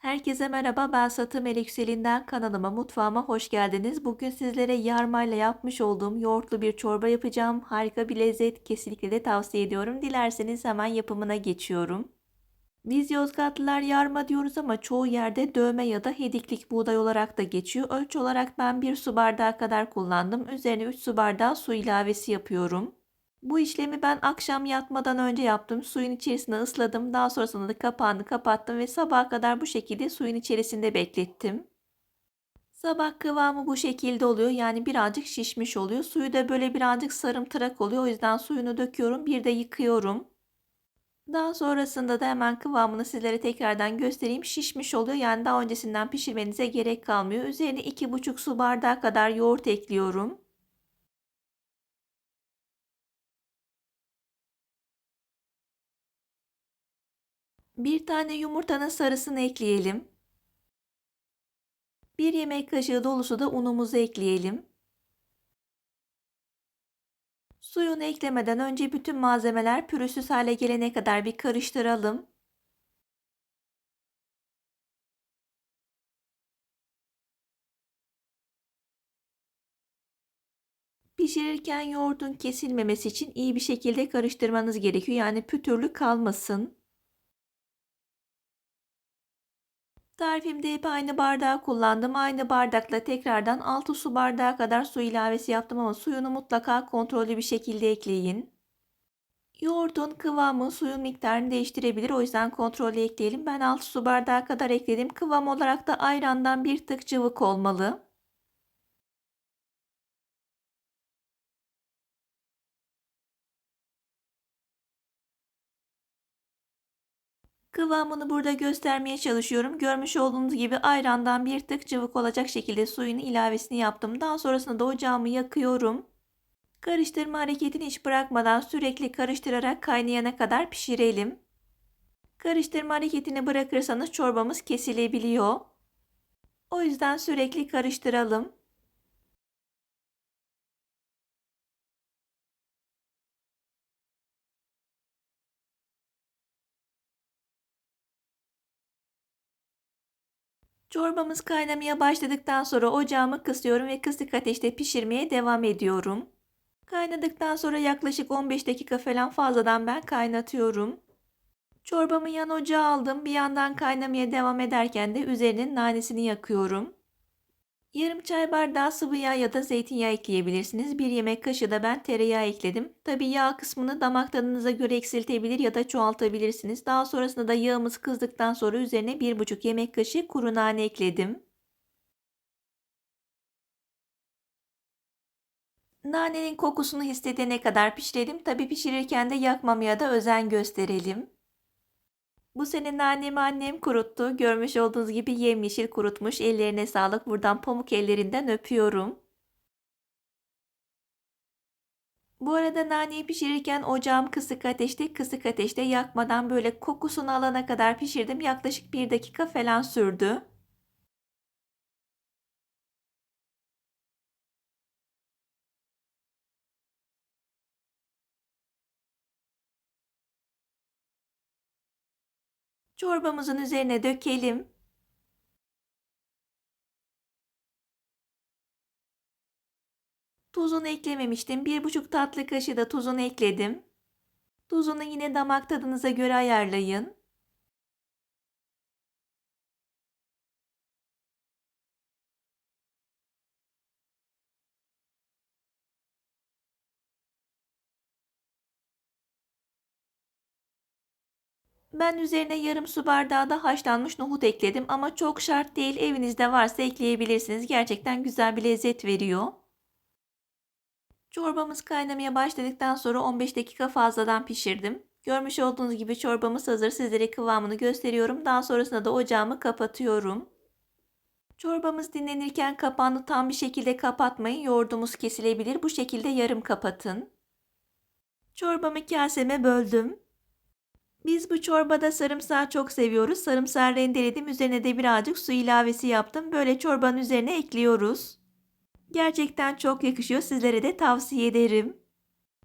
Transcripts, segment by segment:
Herkese merhaba ben Satı Melek Yükselinden kanalıma mutfağıma hoş geldiniz. Bugün sizlere yarmayla yapmış olduğum yoğurtlu bir çorba yapacağım. Harika bir lezzet kesinlikle de tavsiye ediyorum. Dilerseniz hemen yapımına geçiyorum. Biz Yozgatlılar yarma diyoruz ama çoğu yerde dövme ya da hediklik buğday olarak da geçiyor. Ölçü olarak ben 1 su bardağı kadar kullandım. Üzerine 3 su bardağı su ilavesi yapıyorum. Bu işlemi ben akşam yatmadan önce yaptım. Suyun içerisine ısladım. Daha sonrasında da kapağını kapattım ve sabaha kadar bu şekilde suyun içerisinde beklettim. Sabah kıvamı bu şekilde oluyor. Yani birazcık şişmiş oluyor. Suyu da böyle birazcık sarımtırak oluyor. O yüzden suyunu döküyorum. Bir de yıkıyorum. Daha sonrasında da hemen kıvamını sizlere tekrardan göstereyim. Şişmiş oluyor. Yani daha öncesinden pişirmenize gerek kalmıyor. Üzerine 2,5 su bardağı kadar yoğurt ekliyorum. Bir tane yumurtanın sarısını ekleyelim. Bir yemek kaşığı dolusu da unumuzu ekleyelim. Suyunu eklemeden önce bütün malzemeler pürüzsüz hale gelene kadar bir karıştıralım. Pişirirken yoğurdun kesilmemesi için iyi bir şekilde karıştırmanız gerekiyor. Yani pütürlü kalmasın. Tarifimde hep aynı bardağı kullandım. Aynı bardakla tekrardan 6 su bardağı kadar su ilavesi yaptım ama suyunu mutlaka kontrollü bir şekilde ekleyin. Yoğurdun kıvamı suyun miktarını değiştirebilir. O yüzden kontrollü ekleyelim. Ben 6 su bardağı kadar ekledim. Kıvam olarak da ayrandan bir tık cıvık olmalı. Kıvamını burada göstermeye çalışıyorum. Görmüş olduğunuz gibi ayrandan bir tık cıvık olacak şekilde suyun ilavesini yaptım. Daha sonrasında da ocağımı yakıyorum. Karıştırma hareketini hiç bırakmadan sürekli karıştırarak kaynayana kadar pişirelim. Karıştırma hareketini bırakırsanız çorbamız kesilebiliyor. O yüzden sürekli karıştıralım. Çorbamız kaynamaya başladıktan sonra ocağımı kısıyorum ve kısık ateşte pişirmeye devam ediyorum. Kaynadıktan sonra yaklaşık 15 dakika falan fazladan ben kaynatıyorum. Çorbamı yan ocağa aldım. Bir yandan kaynamaya devam ederken de üzerinin nanesini yakıyorum. Yarım çay bardağı sıvı yağ ya da zeytinyağı ekleyebilirsiniz. Bir yemek kaşığı da ben tereyağı ekledim. Tabi yağ kısmını damak tadınıza göre eksiltebilir ya da çoğaltabilirsiniz. Daha sonrasında da yağımız kızdıktan sonra üzerine 1,5 yemek kaşığı kuru nane ekledim. Nanenin kokusunu hissedene kadar pişirelim. Tabi pişirirken de yakmamaya da özen gösterelim. Bu sene nanemi annem kuruttu. Görmüş olduğunuz gibi yemyeşil kurutmuş. Ellerine sağlık. Buradan pamuk ellerinden öpüyorum. Bu arada naneyi pişirirken ocağım kısık ateşte kısık ateşte yakmadan böyle kokusunu alana kadar pişirdim. Yaklaşık bir dakika falan sürdü. Çorbamızın üzerine dökelim. Tuzunu eklememiştim. Bir buçuk tatlı kaşığı da tuzunu ekledim. Tuzunu yine damak tadınıza göre ayarlayın. Ben üzerine yarım su bardağı da haşlanmış nohut ekledim ama çok şart değil. Evinizde varsa ekleyebilirsiniz. Gerçekten güzel bir lezzet veriyor. Çorbamız kaynamaya başladıktan sonra 15 dakika fazladan pişirdim. Görmüş olduğunuz gibi çorbamız hazır. Sizlere kıvamını gösteriyorum. Daha sonrasında da ocağımı kapatıyorum. Çorbamız dinlenirken kapağını tam bir şekilde kapatmayın. Yoğurdumuz kesilebilir. Bu şekilde yarım kapatın. Çorbamı kaseme böldüm. Biz bu çorbada sarımsağı çok seviyoruz. Sarımsağı rendeledim. Üzerine de birazcık su ilavesi yaptım. Böyle çorbanın üzerine ekliyoruz. Gerçekten çok yakışıyor. Sizlere de tavsiye ederim.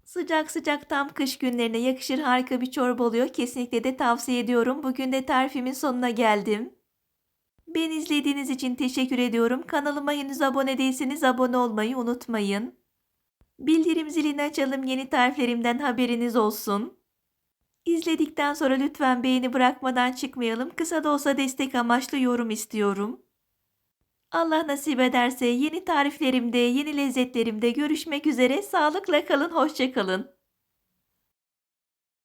Sıcak sıcak tam kış günlerine yakışır harika bir çorba oluyor. Kesinlikle de tavsiye ediyorum. Bugün de tarifimin sonuna geldim. Beni izlediğiniz için teşekkür ediyorum. Kanalıma henüz abone değilseniz abone olmayı unutmayın. Bildirim zilini açalım yeni tariflerimden haberiniz olsun. İzledikten sonra lütfen beğeni bırakmadan çıkmayalım. Kısa da olsa destek amaçlı yorum istiyorum. Allah nasip ederse yeni tariflerimde, yeni lezzetlerimde görüşmek üzere. Sağlıkla kalın, hoşça kalın.